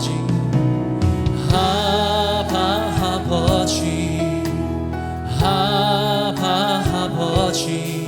아버지 아바 아버지 아바 아버지.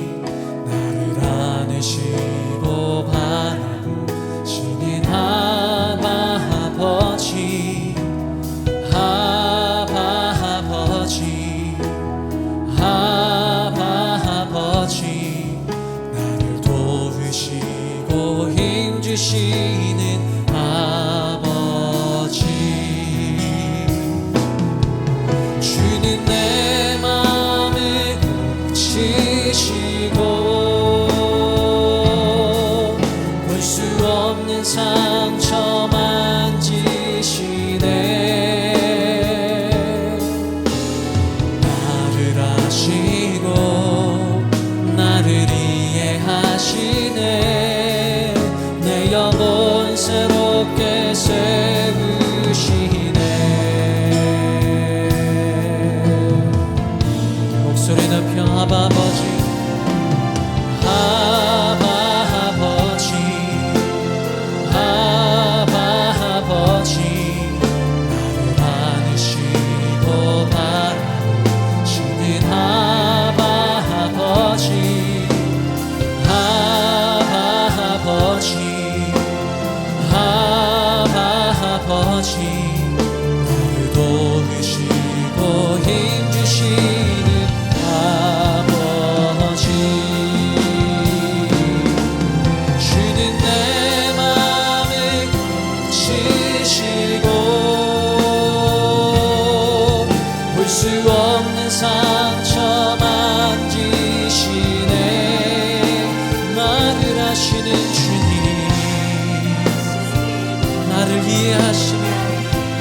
이해하시며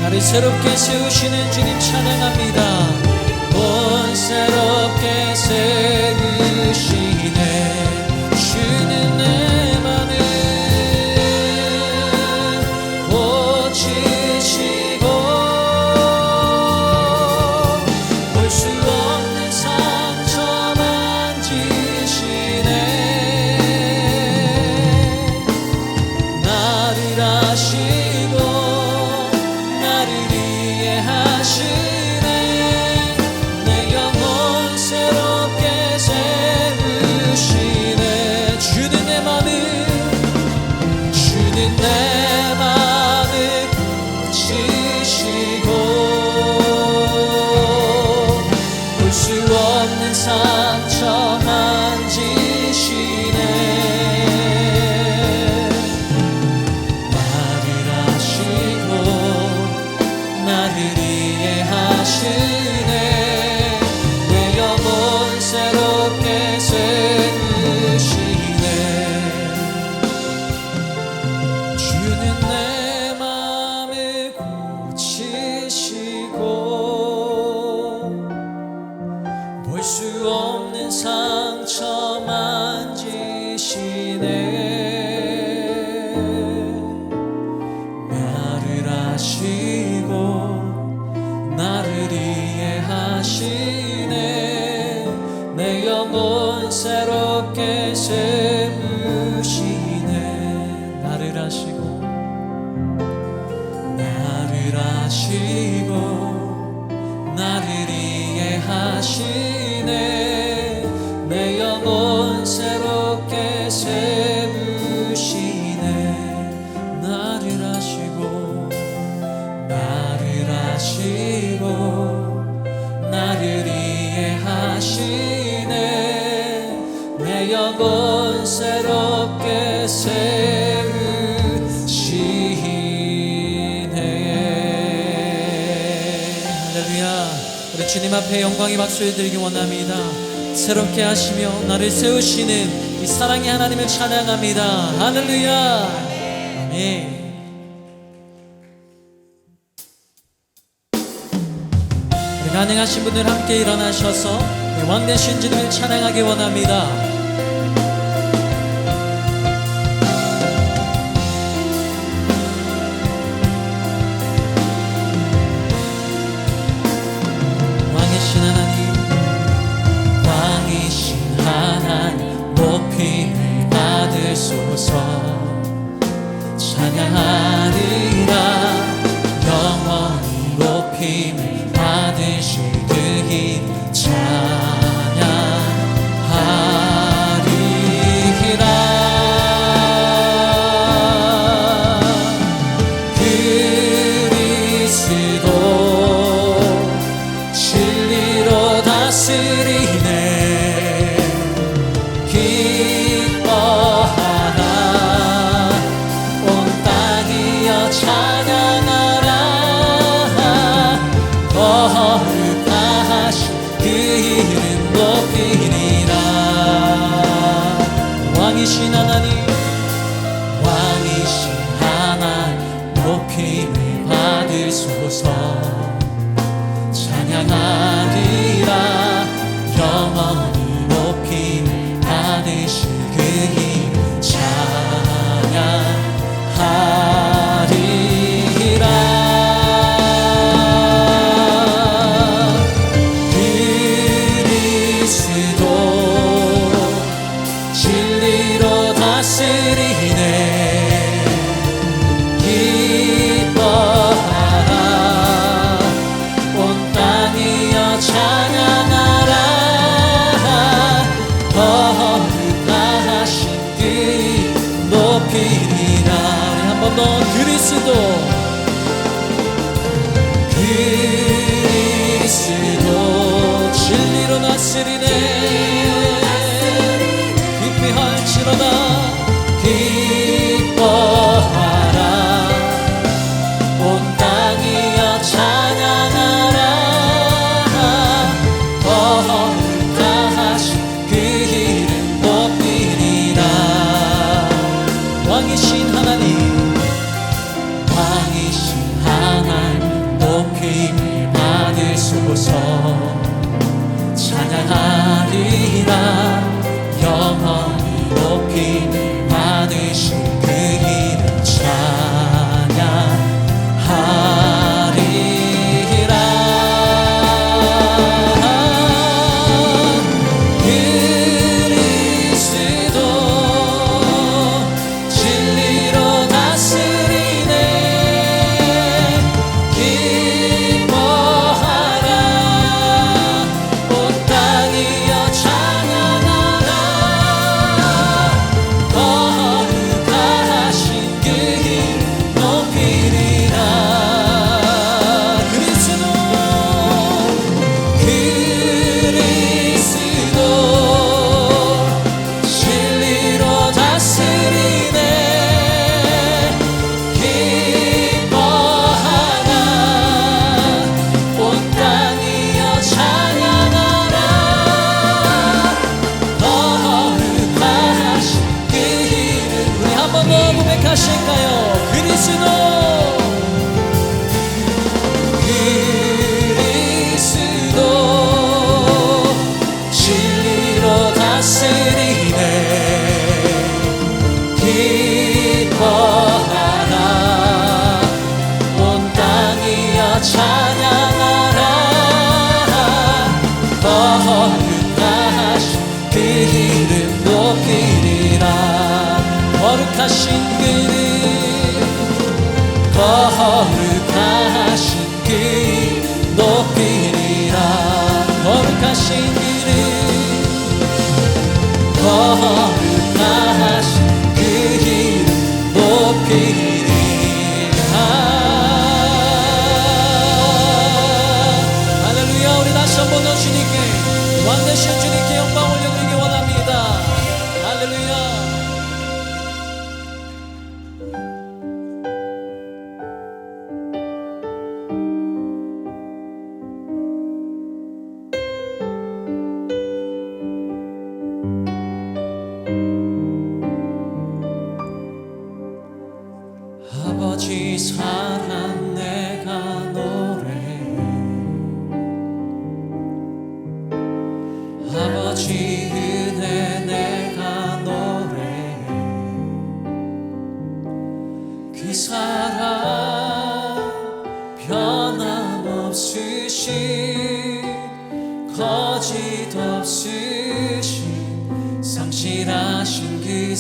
나를 새롭게 세우시는 주님 찬양합니다. 온 새롭게 세우시네. 하나님 앞에 영광의 박수를 드리기 원합니다. 새롭게 하시며 나를 세우시는 이 사랑의 하나님을 찬양합니다. 할렐루야. 아멘. 네, 가능하신 분들 함께 일어나셔서 네, 왕대신 주님을 찬양하기 원합니다. 진리 영 왕되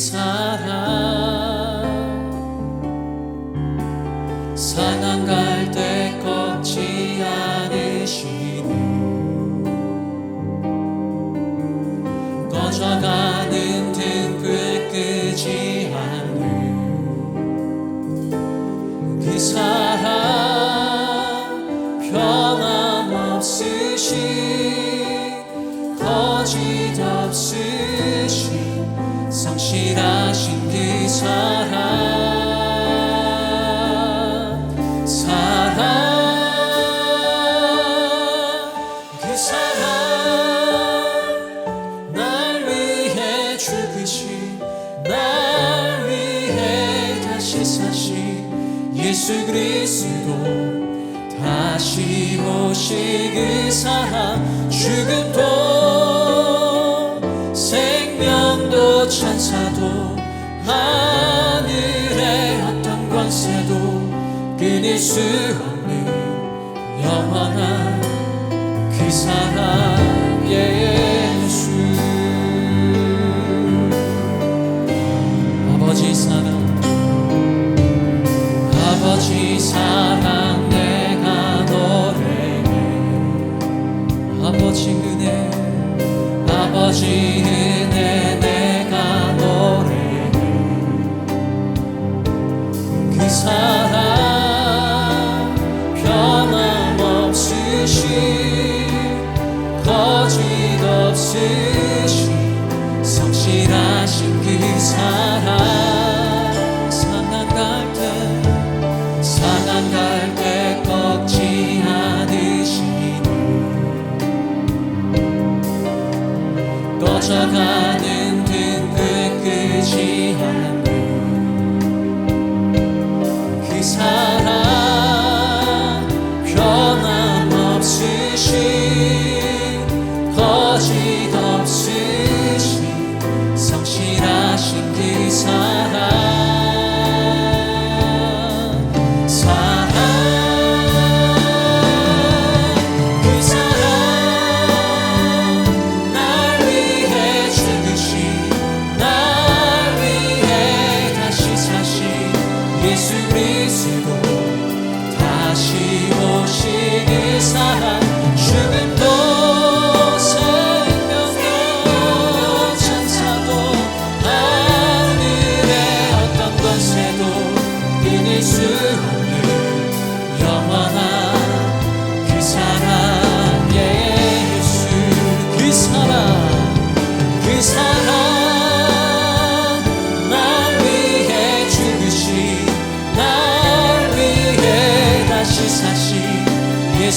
사랑 영원한 그 사랑 예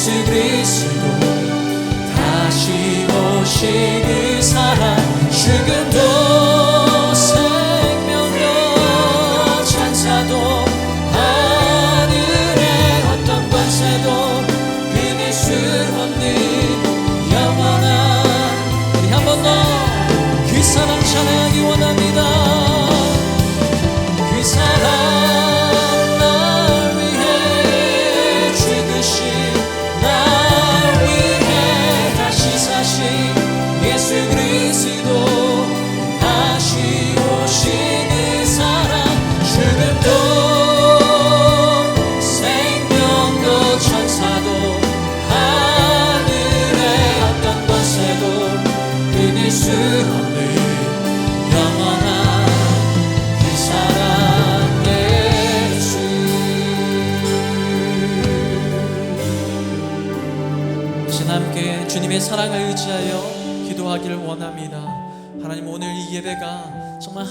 예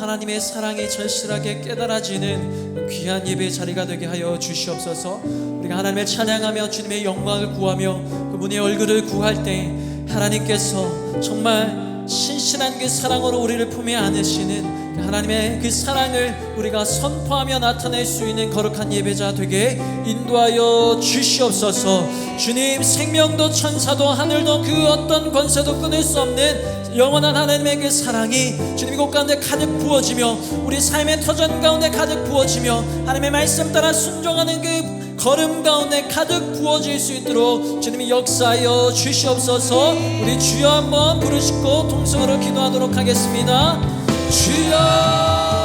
하나님의 사랑이 절실하게 깨달아지는 귀한 예배 자리가 되게 하여 주시옵소서. 우리가 하나님을 찬양하며 주님의 영광을 구하며 그분의 얼굴을 구할 때 하나님께서 정말 신실한 그 사랑으로 우리를 품에 안으시는 그 하나님의 그 사랑을 우리가 선포하며 나타낼 수 있는 거룩한 예배자 되게 인도하여 주시옵소서. 주님 생명도 천사도 하늘도 그 어떤 권세도 끊을 수 없는 영원한 하나님의 그 사랑이 주님 이곳 가운데 가득 부어지며 우리 삶의 터전 가운데 가득 부어지며 하나님의 말씀 따라 순종하는 그 걸음 가운데 가득 부어질 수 있도록 주님이 역사하여 주시옵소서. 우리 주여 한번 부르시고 통성으로 기도하도록 하겠습니다. 주여